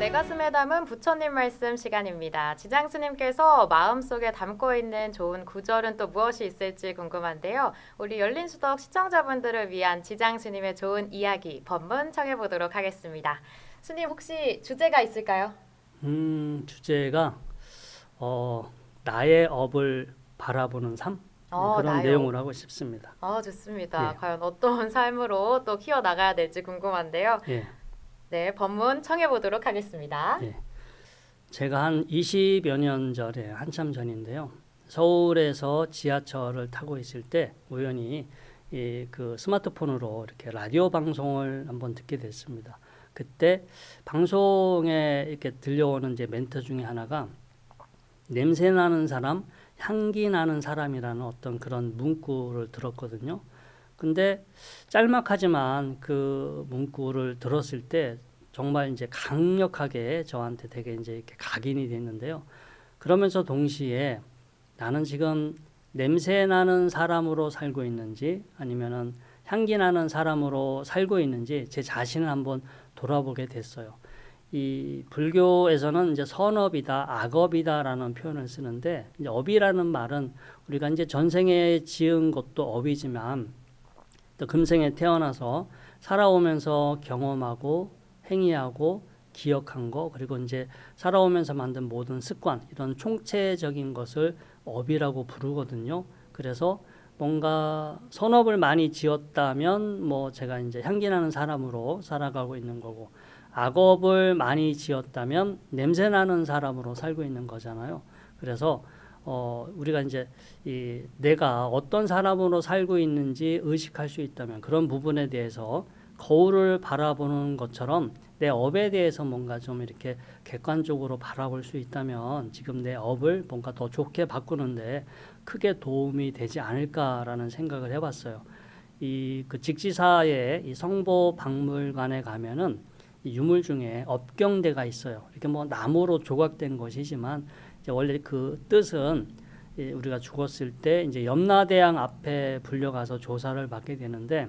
내 가슴에 담은 부처님 말씀 시간입니다. 지장 스님께서 마음속에 담고 있는 좋은 구절은 또 무엇이 있을지 궁금한데요. 우리 열린 수덕 시청자분들을 위한 지장 스님의 좋은 이야기 법문 청해 보도록 하겠습니다. 스님 혹시 주제가 있을까요? 음, 주제가 어, 나의 업을 바라보는 삶 어, 그런 나요. 내용을 하고 싶습니다. 어, 좋습니다. 예. 과연 어떤 삶으로 또 키워 나가야 될지 궁금한데요. 예, 네, 법문 청해 보도록 하겠습니다. 예. 제가 한 20여 년 전에 한참 전인데요. 서울에서 지하철을 타고 있을 때 우연히 이 그 스마트폰으로 이렇게 라디오 방송을 한번 듣게 됐습니다. 그때 방송에 이렇게 들려오는 이제 멘트 중에 하나가 냄새 나는 사람, 향기 나는 사람이라는 어떤 그런 문구를 들었거든요. 근데 짤막하지만 그 문구를 들었을 때 정말 이제 강력하게 저한테 되게 이제 이렇게 각인이 됐는데요. 그러면서 동시에 나는 지금 냄새 나는 사람으로 살고 있는지 아니면은 향기 나는 사람으로 살고 있는지 제 자신을 한번 돌아보게 됐어요. 이 불교에서는 이제 선업이다, 악업이다라는 표현을 쓰는데 이제 업이라는 말은 우리가 이제 전생에 지은 것도 업이지만 또 금생에 태어나서 살아오면서 경험하고 행위하고 기억한 거 그리고 이제 살아오면서 만든 모든 습관 이런 총체적인 것을 업이라고 부르거든요. 그래서 뭔가 선업을 많이 지었다면 뭐 제가 이제 향기 나는 사람으로 살아가고 있는 거고 악업을 많이 지었다면 냄새 나는 사람으로 살고 있는 거잖아요. 그래서 어 우리가 이제 이 내가 어떤 사람으로 살고 있는지 의식할 수 있다면 그런 부분에 대해서 거울을 바라보는 것처럼 내 업에 대해서 뭔가 좀 이렇게 객관적으로 바라볼 수 있다면 지금 내 업을 뭔가 더 좋게 바꾸는데 크게 도움이 되지 않을까라는 생각을 해봤어요. 이 그 직지사의 이 성보 박물관에 가면은 이 유물 중에 업경대가 있어요. 이렇게 뭐 나무로 조각된 것이지만 원래 그 뜻은 이 우리가 죽었을 때 이제 염라대왕 앞에 불려가서 조사를 받게 되는데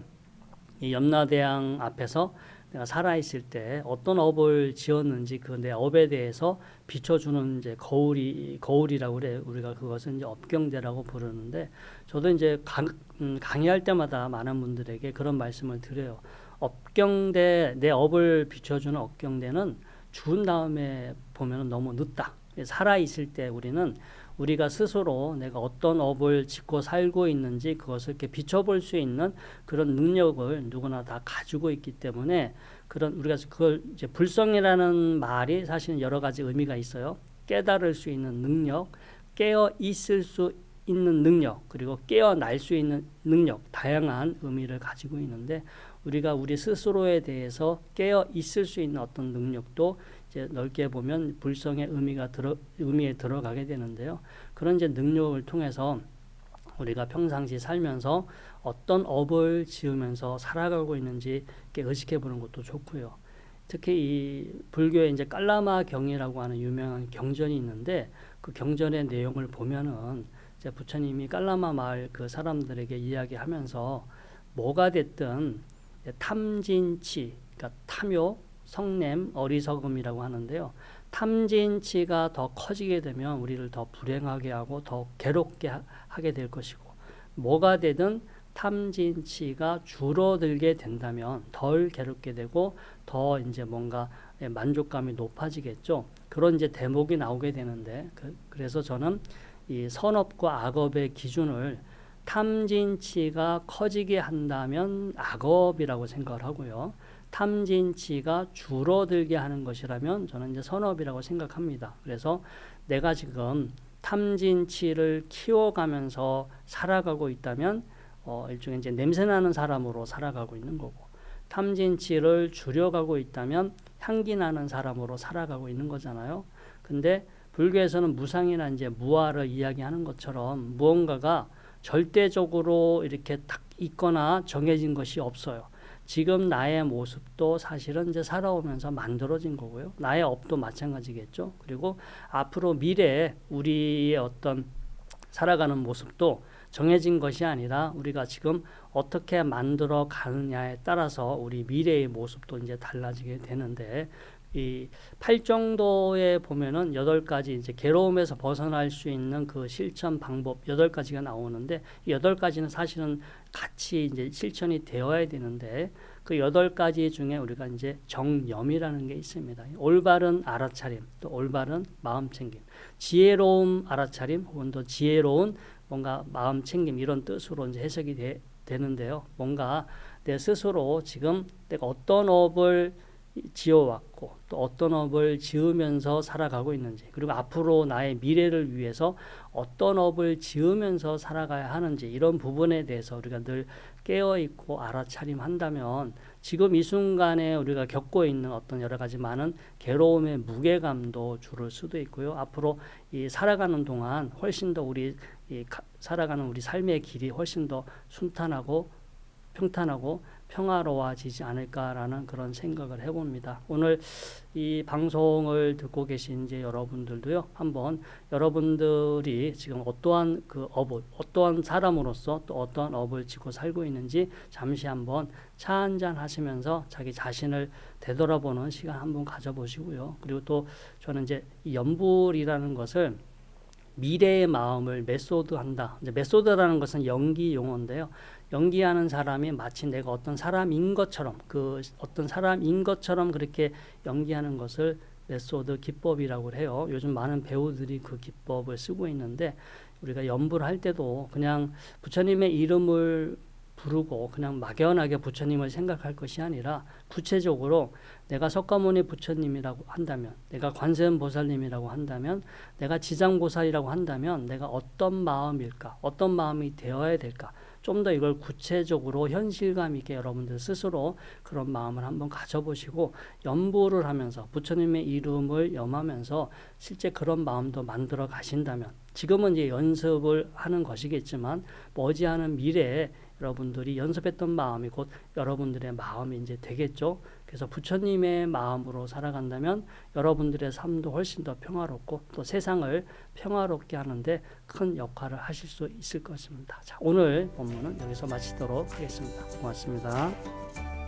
이 염라대왕 앞에서 내가 살아 있을 때 어떤 업을 지었는지 그 내 업에 대해서 비춰주는 이제 거울이 거울이라고 그래 우리가 그것은 이제 업경대라고 부르는데 저도 이제 강, 음, 강의할 때마다 많은 분들에게 그런 말씀을 드려요. 업경대 내 업을 비춰주는 업경대는 죽은 다음에 보면 너무 늦다. 살아 있을 때 우리는 우리가 스스로 내가 어떤 업을 짓고 살고 있는지 그것을 이렇게 비춰볼 수 있는 그런 능력을 누구나 다 가지고 있기 때문에 그런 우리가 그걸 이제 불성이라는 말이 사실은 여러 가지 의미가 있어요. 깨달을 수 있는 능력, 깨어 있을 수 있는 능력, 그리고 깨어날 수 있는 능력, 다양한 의미를 가지고 있는데 우리가 우리 스스로에 대해서 깨어 있을 수 있는 어떤 능력도 이제 넓게 보면 불성의 의미가 들어 의미에 들어가게 되는데요. 그런 이제 능력을 통해서 우리가 평상시 살면서 어떤 업을 지으면서 살아가고 있는지 이렇게 의식해 보는 것도 좋고요. 특히 이 불교에 이제 깔라마 경이라고 하는 유명한 경전이 있는데 그 경전의 내용을 보면은 이제 부처님이 깔라마 마을 그 사람들에게 이야기하면서 뭐가 됐든 탐진치, 그러니까 탐욕, 성냄, 어리석음이라고 하는데요. 탐진치가 더 커지게 되면 우리를 더 불행하게 하고 더 괴롭게 하- 하게 될 것이고 뭐가 되든 탐진치가 줄어들게 된다면 덜 괴롭게 되고 더 이제 뭔가 예, 만족감이 높아지겠죠. 그런 이제 대목이 나오게 되는데 그, 그래서 저는 이 선업과 악업의 기준을 탐진치가 커지게 한다면 악업이라고 생각을 하고요. 탐진치가 줄어들게 하는 것이라면 저는 이제 선업이라고 생각합니다. 그래서 내가 지금 탐진치를 키워가면서 살아가고 있다면 어, 일종의 이제 냄새나는 사람으로 살아가고 있는 거고 탐진치를 줄여가고 있다면 향기 나는 사람으로 살아가고 있는 거잖아요. 근데 불교에서는 무상이나 이제 무아를 이야기하는 것처럼 무언가가 절대적으로 이렇게 딱 있거나 정해진 것이 없어요. 지금 나의 모습도 사실은 이제 살아오면서 만들어진 거고요. 나의 업도 마찬가지겠죠. 그리고 앞으로 미래에 우리의 어떤 살아가는 모습도 정해진 것이 아니라 우리가 지금 어떻게 만들어 가느냐에 따라서 우리 미래의 모습도 이제 달라지게 되는데 이 팔정도에 보면은 여덟 가지 이제 괴로움에서 벗어날 수 있는 그 실천 방법 여덟 가지가 나오는데 이 여덟 가지는 사실은 같이 이제 실천이 되어야 되는데 그 여덟 가지 중에 우리가 이제 정념이라는 게 있습니다. 올바른 알아차림, 또 올바른 마음 챙김, 지혜로운 알아차림 혹은 또 지혜로운 뭔가 마음 챙김 이런 뜻으로 이제 해석이 되, 되는데요. 뭔가 내 스스로 지금 내가 어떤 업을 지어왔고 또 어떤 업을 지으면서 살아가고 있는지 그리고 앞으로 나의 미래를 위해서 어떤 업을 지으면서 살아가야 하는지 이런 부분에 대해서 우리가 늘 깨어 있고 알아차림한다면 지금 이 순간에 우리가 겪고 있는 어떤 여러 가지 많은 괴로움의 무게감도 줄을 수도 있고요. 앞으로 이 살아가는 동안 훨씬 더 우리 살아가는 우리 삶의 길이 훨씬 더 순탄하고 평탄하고 평화로워지지 않을까라는 그런 생각을 해봅니다. 오늘 이 방송을 듣고 계신 이제 여러분들도요, 한번 여러분들이 지금 어떠한 그 업을, 어떠한 사람으로서 또 어떠한 업을 지고 살고 있는지 잠시 한번 차 한잔 하시면서 자기 자신을 되돌아보는 시간 한번 가져보시고요. 그리고 또 저는 이제 이 연불이라는 것을 미래의 마음을 메소드한다. 이제 메소드라는 것은 연기 용어인데요. 연기하는 사람이 마치 내가 어떤 사람인 것처럼 그 어떤 사람인 것처럼 그렇게 연기하는 것을 메소드 기법이라고 해요. 요즘 많은 배우들이 그 기법을 쓰고 있는데 우리가 연부를 할 때도 그냥 부처님의 이름을 부르고 그냥 막연하게 부처님을 생각할 것이 아니라 구체적으로 내가 석가모니 부처님이라고 한다면 내가 관세음보살님이라고 한다면 내가 지장보살이라고 한다면 내가 어떤 마음일까 어떤 마음이 되어야 될까 좀 더 이걸 구체적으로 현실감 있게 여러분들 스스로 그런 마음을 한번 가져보시고 연보를 하면서 부처님의 이름을 염하면서 실제 그런 마음도 만들어 가신다면 지금은 이제 연습을 하는 것이겠지만 머지않은 미래에 여러분들이 연습했던 마음이 곧 여러분들의 마음이 이제 되겠죠. 그래서 부처님의 마음으로 살아간다면 여러분들의 삶도 훨씬 더 평화롭고 또 세상을 평화롭게 하는데 큰 역할을 하실 수 있을 것입니다. 자, 오늘 본문은 여기서 마치도록 하겠습니다. 고맙습니다.